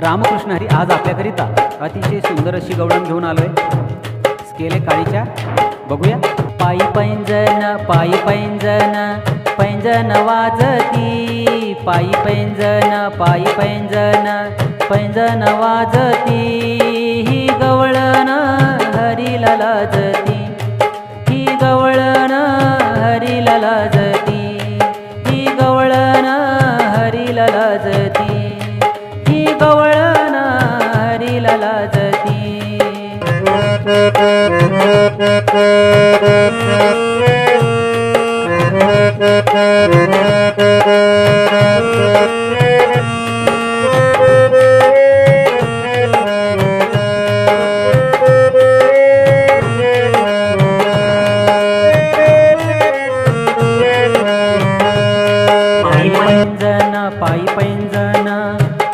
रामकृष्ण हरी आज आपल्याकरिता अतिशय सुंदर अशी गवळण घेऊन आलोय. आहे आहे काळीच्या. बघूया. पायी पैंजन पायी पैंजन पैंजन वाजती. पायी पैंजन पायी पैंजन पैंजन वाजती. ही गवळण हरीला लाजती. पैंजन पायी पैंजन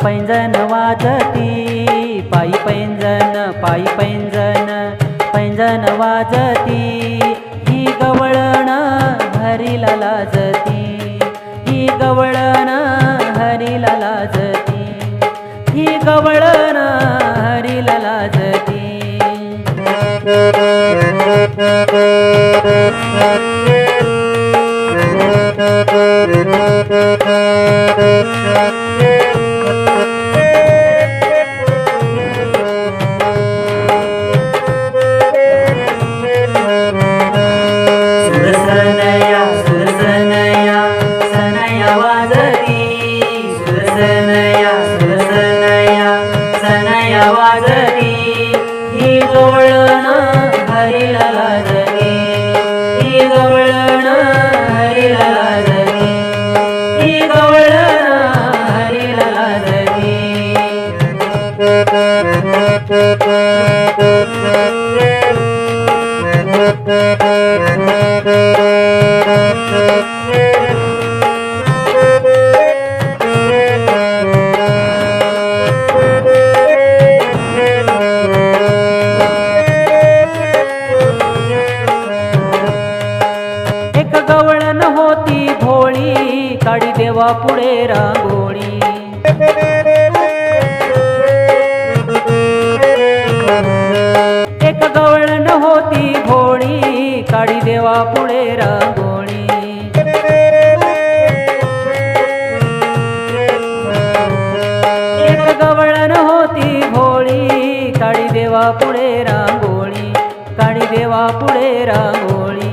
पैंजन वाजती पायी पैंजन पायी पैंजन पैंजन वाजती. ही गवळण हरीला लाजती. ही गवळण हरीला लाजती. ही गवळण हरीला लाजती. सुरसनया ही गवळण हरीला लाजती ही गवळण हरीला लाजती ही गवळण हरीला लाजती पुढे रांगोळी. एक गवळण होती भोळी काळी देवा पुढे रांगोळी. एक गवळण होती भोळी काळी देवा पुढे रांगोळी. काळी देवा पुढे रांगोळी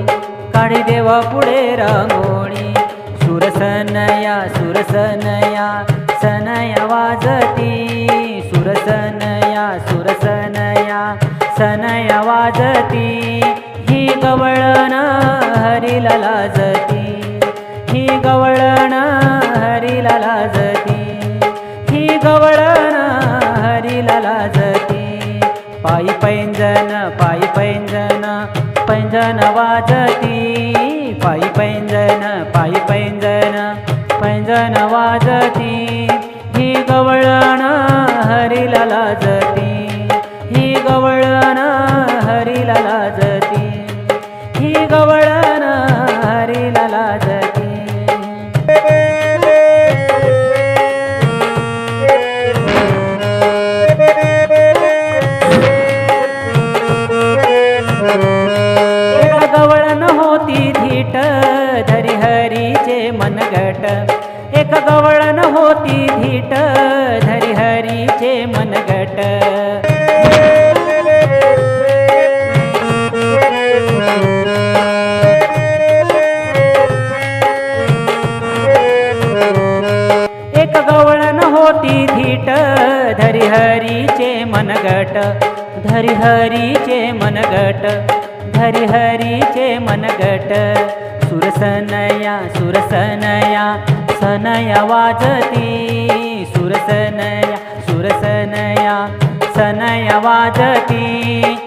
काळी देवा पुढे रांगोळी. सुरसनया सुरसनया सनया वाजती. सुरसनया सुरसनया सनया वाजती. ही गवळण हरीला लाजती. ही गवळण हरीला लाजती. ही गवळण हरीला लाजती. पायी पैंजन पायी पैंजन पैंजन वाजती. पायी पैंजन पायी कीर्तन वाजती ही गवळण हरीला लाजती ही गवळण हरीला लाजती ही गवळण हरीला लाजती. गवळण होती धीट धरी हरीचे मनगट एक गवळण होती धीट धरी हरीचे मनगट. एक गवळण होती धीट धरी हरीचे मनगट. धरी हरीचे मनगट धरी हरीचे मनगट. सुरसनया सुरसनया सनया वाजती सुरसनया सुरसनया सनया वाजती.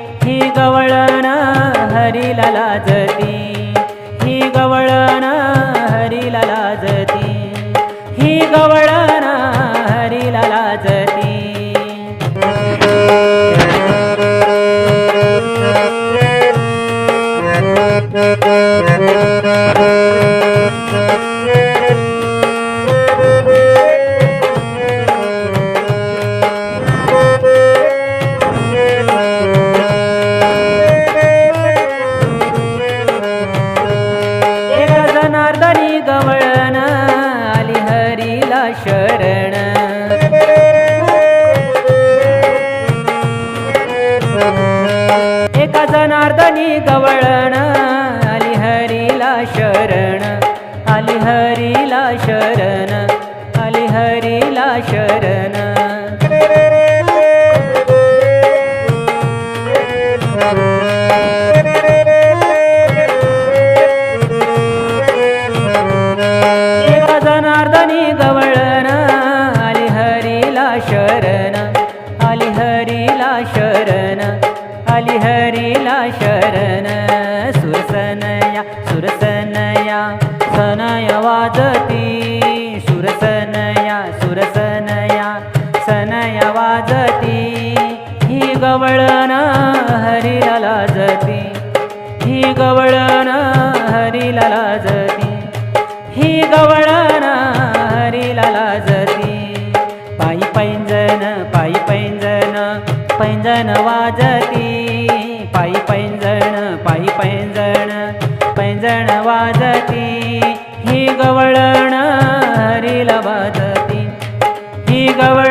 शरण. एका जनार्दनी गवळण आली हरीला शरण. आली हरी शरण सुरसनया सुरसनया सनय वाजती. सुरसनया सुरसनया सनय वाजती. ही गवळण हरीला लाजती. ही गवळण हरीला लाजती. ही गवळण हरीला लाजती. पायी पैंजन पायी पैंजन पैंजन वाजती. ही